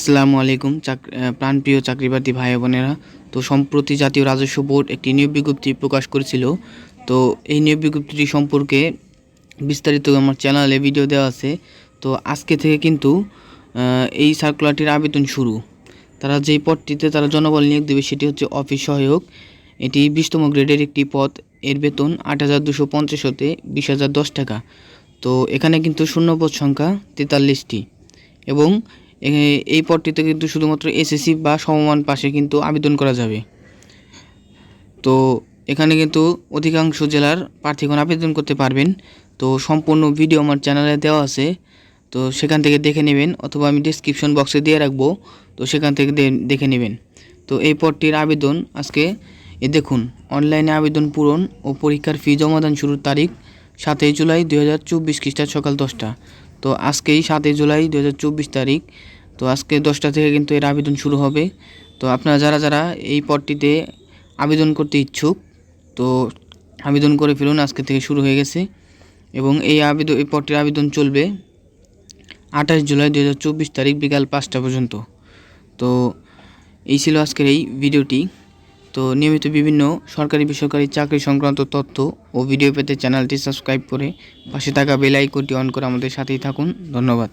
আসসালামু আলাইকুম প্রাণপ্রিয় চাকরিপ্রার্থী ভাই বোনেরা। তো সম্প্রতি জাতীয় রাজস্ব বোর্ড একটি নিয়োগ বিজ্ঞপ্তি প্রকাশ করেছিল। তো এই নিয়োগ বিজ্ঞপ্তিটি সম্পর্কে বিস্তারিত আমার চ্যানেলে ভিডিও দেওয়া আছে। তো আজকে থেকে কিন্তু এই সার্কুলারটির আবেদন শুরু। তারা যেই পদটিতে তারা জনবল নিয়োগ দেবে সেটি হচ্ছে অফিস সহায়ক। এটি বিশতম গ্রেডের একটি পদ। এর বেতন আট হাজার দুশো পঞ্চাশ হতে বিশ হাজার দশ টাকা। তো এখানে কিন্তু শূন্যপদ সংখ্যা তেতাল্লিশটি। এবং এই পদটিতে কিন্তু শুধুমাত্র এসএসসি বা সমমান পাশে কিন্তু আবেদন করা যাবে। তো এখানে কিন্তু অধিকাংশ জেলার প্রার্থীগণ আবেদন করতে পারবেন। তো সম্পূর্ণ ভিডিও আমার চ্যানেলে দেওয়া আছে। তো সেখান থেকে দেখে নেবেন অথবা আমি ডিসক্রিপশন বক্সে দিয়ে রাখব। তো সেখান থেকে দেখে নেবেন। তো এই পদটির আবেদন আজকে, এ দেখুন, অনলাইনে আবেদন পূরণ ও পরীক্ষার ফি জমাদান শুরুর তারিখ সাতই জুলাই দু হাজার চব্বিশ খ্রিস্টাব্দ সকাল দশটা। তো আজকেই সাতই জুলাই দু হাজার চব্বিশ তারিখ। তো আজকে দশটা থেকে কিন্তু এর আবেদন শুরু হবে। তো আপনারা যারা যারা এই পদটিতে আবেদন করতে ইচ্ছুক, তো আবেদন করে ফেলুন, আজকে থেকে শুরু হয়ে গেছে। এবং এই আবেদন, এই পদটির আবেদন চলবে আঠাশ জুলাই দু হাজার চব্বিশ তারিখ বিকাল পাঁচটা পর্যন্ত। তো এই ছিল আজকের এই ভিডিওটি। তো নিয়মিত বিভিন্ন সরকারি বেসরকারি চাকরি সংক্রান্ত তথ্য ও ভিডিও পেতে চ্যানেলটি সাবস্ক্রাইব করে পাশে থাকা বেল আইকনটি অন করে আমাদের সাথেই থাকুন। ধন্যবাদ।